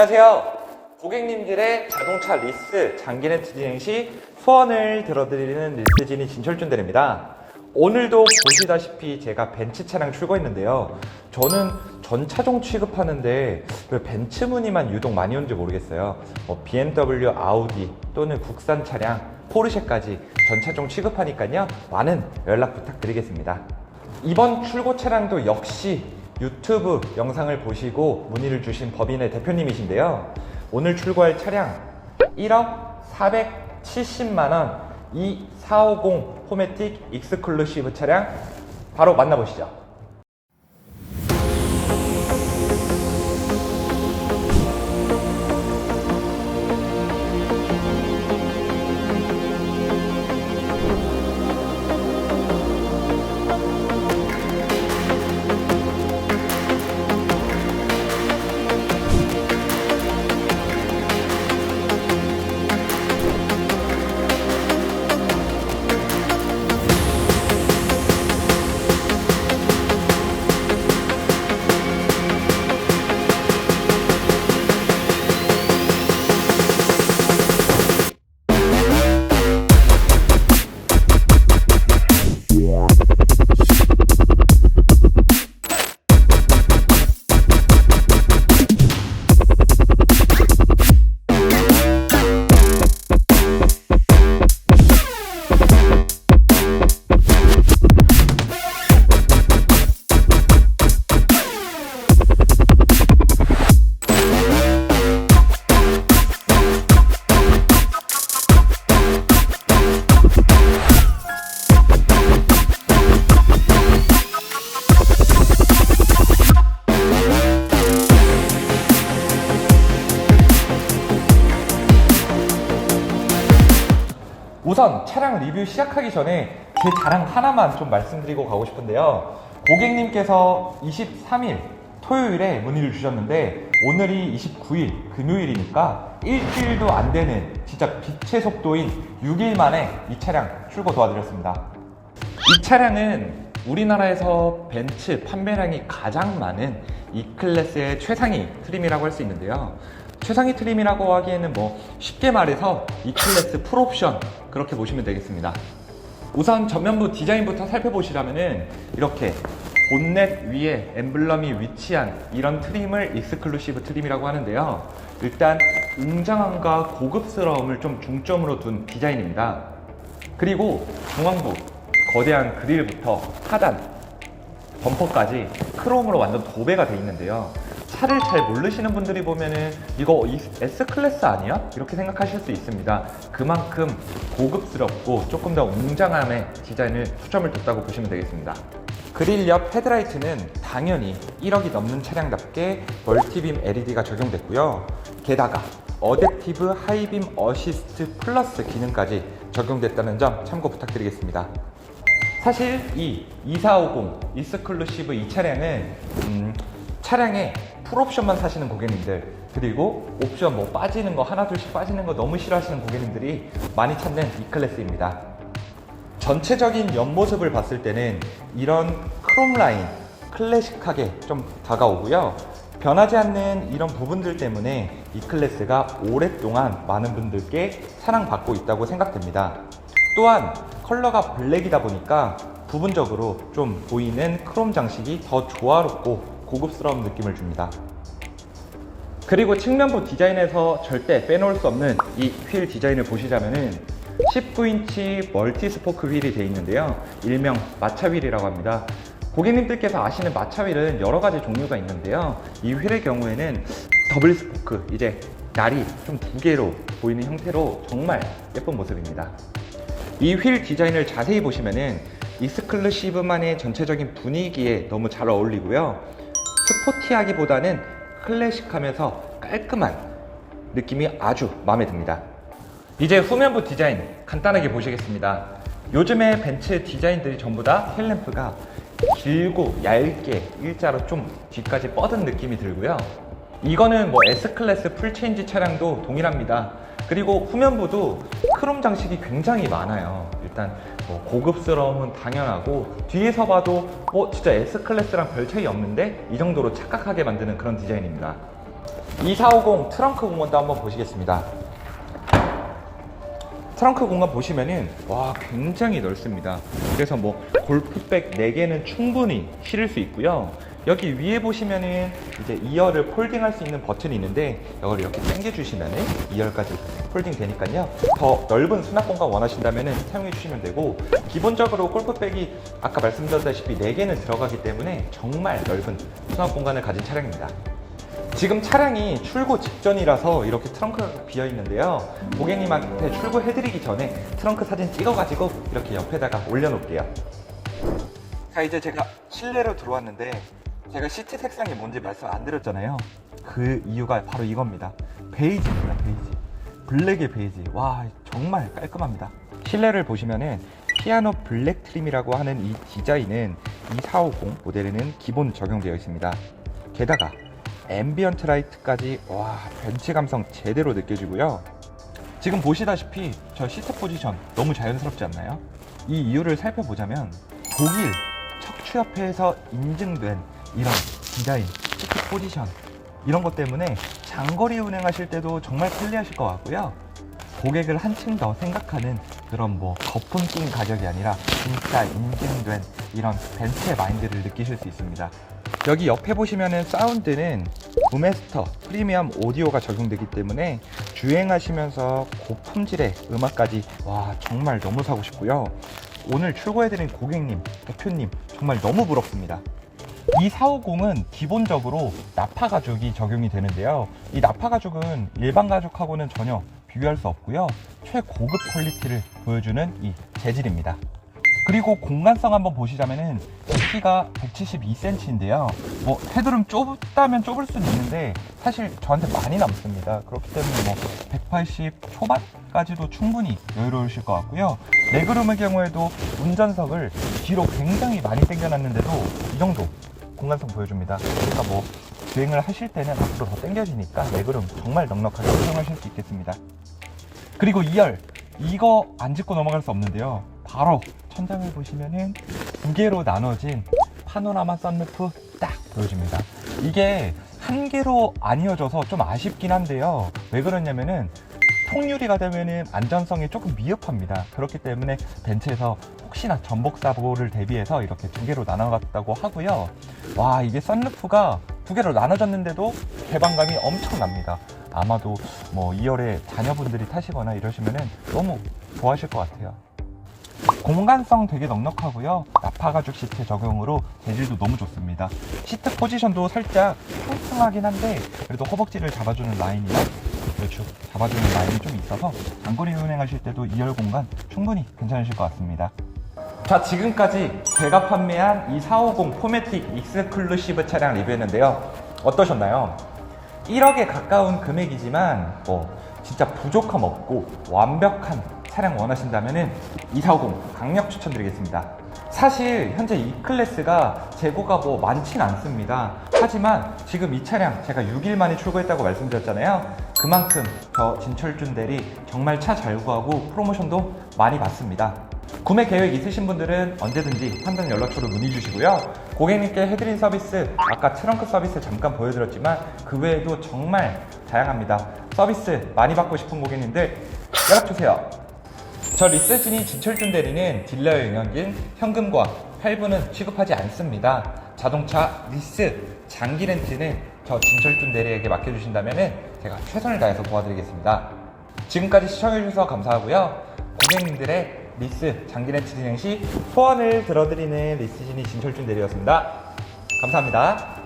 안녕하세요. 고객님들의 자동차 리스 장기 렌트 진행 시 소원을 들어드리는 리스진이 진철준 대리입니다. 오늘도 보시다시피 제가 벤츠 차량 출고했는데요. 저는 전 차종 취급하는데 왜 벤츠 문의만 유독 많이 오는지 모르겠어요. 뭐 BMW, 아우디 또는 국산 차량, 포르쉐까지 전 차종 취급하니까요. 많은 연락 부탁드리겠습니다. 이번 출고 차량도 역시 유튜브 영상을 보시고 문의를 주신 법인의 대표님이신데요. 오늘 출고할 차량 1억 470만원 이450 포매틱 익스클루시브 차량 바로 만나보시죠. more. 우선 차량 리뷰 시작하기 전에 제 자랑 하나만 좀 말씀드리고 가고 싶은데요. 고객님께서 23일 토요일에 문의를 주셨는데 오늘이 29일 금요일이니까 일주일도 안 되는 진짜 빛의 속도인 6일 만에 이 차량 출고 도와드렸습니다. 이 차량은 우리나라에서 벤츠 판매량이 가장 많은 E 클래스의 최상위 트림이라고 할 수 있는데요. 최상위 트림이라고 하기에는 뭐 쉽게 말해서 E 클래스 풀옵션 그렇게 보시면 되겠습니다. 우선 전면부 디자인부터 살펴보시려면은 이렇게 본넷 위에 엠블럼이 위치한 이런 트림을 익스클루시브 트림이라고 하는데요. 일단 웅장함과 고급스러움을 좀 중점으로 둔 디자인입니다. 그리고 중앙부 거대한 그릴부터 하단 범퍼까지 크롬으로 완전 도배가 돼 있는데요. 차를 잘 모르시는 분들이 보면은 이거 이 S 클래스 아니야? 이렇게 생각하실 수 있습니다. 그만큼 고급스럽고 조금 더 웅장함의 디자인을 초점을 뒀다고 보시면 되겠습니다. 그릴 옆 헤드라이트는 당연히 1억이 넘는 차량답게 멀티빔 LED가 적용됐고요. 게다가 어댑티브 하이빔 어시스트 플러스 기능까지 적용됐다는 점 참고 부탁드리겠습니다. 사실 이 2450 이스클루시브 이 차량은 음, 차량에 풀옵션만 사시는 고객님들 그리고 옵션 뭐 빠지는 거 하나 둘씩 빠지는 거 너무 싫어하시는 고객님들이 많이 찾는 이 클래스입니다. 전체적인 옆모습을 봤을 때는 이런 크롬 라인 클래식하게 좀 다가오고요. 변하지 않는 이런 부분들 때문에 이 클래스가 오랫동안 많은 분들께 사랑받고 있다고 생각됩니다. 또한 컬러가 블랙이다 보니까 부분적으로 좀 보이는 크롬 장식이 더 조화롭고 고급스러운 느낌을 줍니다. 그리고 측면부 디자인에서 절대 빼놓을 수 없는 이 휠 디자인을 보시자면은 19인치 멀티 스포크 휠이 되어 있는데요. 일명 마차 휠이라고 합니다. 고객님들께서 아시는 마차 휠은 여러 가지 종류가 있는데요. 이 휠의 경우에는 더블 스포크, 이제 날이 좀 두 개로 보이는 형태로 정말 예쁜 모습입니다. 이 휠 디자인을 자세히 보시면은 익스클루시브만의 전체적인 분위기에 너무 잘 어울리고요. 스포티하기보다는 클래식하면서 깔끔한 느낌이 아주 마음에 듭니다. 이제 후면부 디자인 간단하게 보시겠습니다. 요즘에 벤츠 디자인들이 전부 다 헬램프가 길고 얇게 일자로 좀 뒤까지 뻗은 느낌이 들고요. 이거는 뭐 S클래스 풀체인지 차량도 동일합니다. 그리고 후면부도 크롬 장식이 굉장히 많아요. 일단 뭐 고급스러움은 당연하고 뒤에서 봐도 뭐 진짜 S클래스랑 별 차이 없는데 이 정도로 착각하게 만드는 그런 디자인입니다. 2450 트렁크 공간도 한번 보시겠습니다. 트렁크 공간 보시면은 와 굉장히 넓습니다. 그래서 뭐 골프백 4개는 충분히 실을 수 있고요. 여기 위에 보시면은 이제 2열을 폴딩할 수 있는 버튼이 있는데 이걸 이렇게 당겨 주시면은 2열까지 폴딩 되니까요. 더 넓은 수납 공간 원하신다면은 사용해 주시면 되고 기본적으로 골프백이 아까 말씀드렸다시피 4개는 들어가기 때문에 정말 넓은 수납 공간을 가진 차량입니다. 지금 차량이 출고 직전이라서 이렇게 트렁크가 비어 있는데요. 고객님한테 출고해드리기 전에 트렁크 사진 찍어가지고 이렇게 옆에다가 올려놓을게요. 자, 이제 제가 실내로 들어왔는데 제가 시트 색상이 뭔지 말씀 안 드렸잖아요. 그 이유가 바로 이겁니다. 베이지입니다, 베이지. 블랙의 베이지. 와, 정말 깔끔합니다. 실내를 보시면은 피아노 블랙 트림이라고 하는 이 디자인은 2450 모델에는 기본 적용되어 있습니다. 게다가 앰비언트 라이트까지 와 벤치 감성 제대로 느껴지고요. 지금 보시다시피 저 시트 포지션 너무 자연스럽지 않나요? 이 이유를 살펴보자면 독일 척추협회에서 인증된 이런 디자인, 시트 포지션 이런 것 때문에 장거리 운행하실 때도 정말 편리하실 것 같고요. 고객을 한층 더 생각하는 그런 뭐 거품 낀 가격이 아니라 진짜 인증된 이런 벤츠의 마인드를 느끼실 수 있습니다. 여기 옆에 보시면은 사운드는 부메스터 프리미엄 오디오가 적용되기 때문에 주행하시면서 고품질의 음악까지 와 정말 너무 사고 싶고요. 오늘 출고해드린 고객님, 대표님 정말 너무 부럽습니다. 이 450은 기본적으로 나파 가죽이 적용이 되는데요. 이 나파 가죽은 일반 가죽하고는 전혀 비교할 수 없고요. 최고급 퀄리티를 보여주는 이 재질입니다. 그리고 공간성 한번 보시자면은 제 키가 172cm인데요. 뭐 헤드룸 좁다면 좁을 수는 있는데 사실 저한테 많이 남습니다. 그렇기 때문에 뭐 180 초반까지도 충분히 여유로우실 것 같고요. 레그룸의 경우에도 운전석을 뒤로 굉장히 많이 당겨놨는데도 이 정도 공간성 보여줍니다. 그러니까 뭐 주행을 하실 때는 앞으로 더 당겨지니까 레그룸 정말 넉넉하게 사용하실 수 있겠습니다. 그리고 2열 이거 안 짚고 넘어갈 수 없는데요. 바로 천장을 보시면은 두 개로 나눠진 파노라마 썬루프 딱 보여줍니다. 이게 한 개로 안 이어져서 좀 아쉽긴 한데요. 왜 그러냐면은 통유리가 되면은 안전성이 조금 미흡합니다. 그렇기 때문에 벤츠에서 혹시나 전복 사고를 대비해서 이렇게 두 개로 나눠갔다고 하고요. 와 이게 썬루프가 두 개로 나눠졌는데도 개방감이 엄청납니다. 아마도 뭐 2열에 자녀분들이 타시거나 이러시면은 너무 좋아하실 것 같아요. 공간성 되게 넉넉하고요. 나파 가죽 시트 적용으로 재질도 너무 좋습니다. 시트 포지션도 살짝 퉁퉁하긴 한데 그래도 허벅지를 잡아주는 라인이나 그렇죠. 잡아주는 라인이 좀 있어서 장거리 운행하실 때도 2열 공간 충분히 괜찮으실 것 같습니다. 자 지금까지 제가 판매한 이 450 포매틱 익스클루시브 차량 리뷰했는데요. 어떠셨나요? 1억에 가까운 금액이지만 뭐 진짜 부족함 없고 완벽한 차량 원하신다면 은 2450 강력 추천드리겠습니다. 사실 현재 이 클래스가 재고가 뭐 많진 않습니다. 하지만 지금 이 차량 제가 6일 만에 출고했다고 말씀드렸잖아요. 그만큼 저 진철준 대리 정말 차 잘 구하고 프로모션도 많이 받습니다. 구매 계획 있으신 분들은 언제든지 상담 연락처로 문의 주시고요. 고객님께 해드린 서비스, 아까 트렁크 서비스 잠깐 보여드렸지만 그 외에도 정말 다양합니다. 서비스 많이 받고 싶은 고객님들 연락 주세요. 저 리스진이 진철준 대리는 딜러의 영역인 현금과 할부는 취급하지 않습니다. 자동차 리스, 장기 렌트는 저 진철준 대리에게 맡겨주신다면 제가 최선을 다해서 도와드리겠습니다. 지금까지 시청해주셔서 감사하고요. 고객님들의 리스, 장기 렌트 진행 시 소원을 들어드리는 리스진이 진철준 대리였습니다. 감사합니다.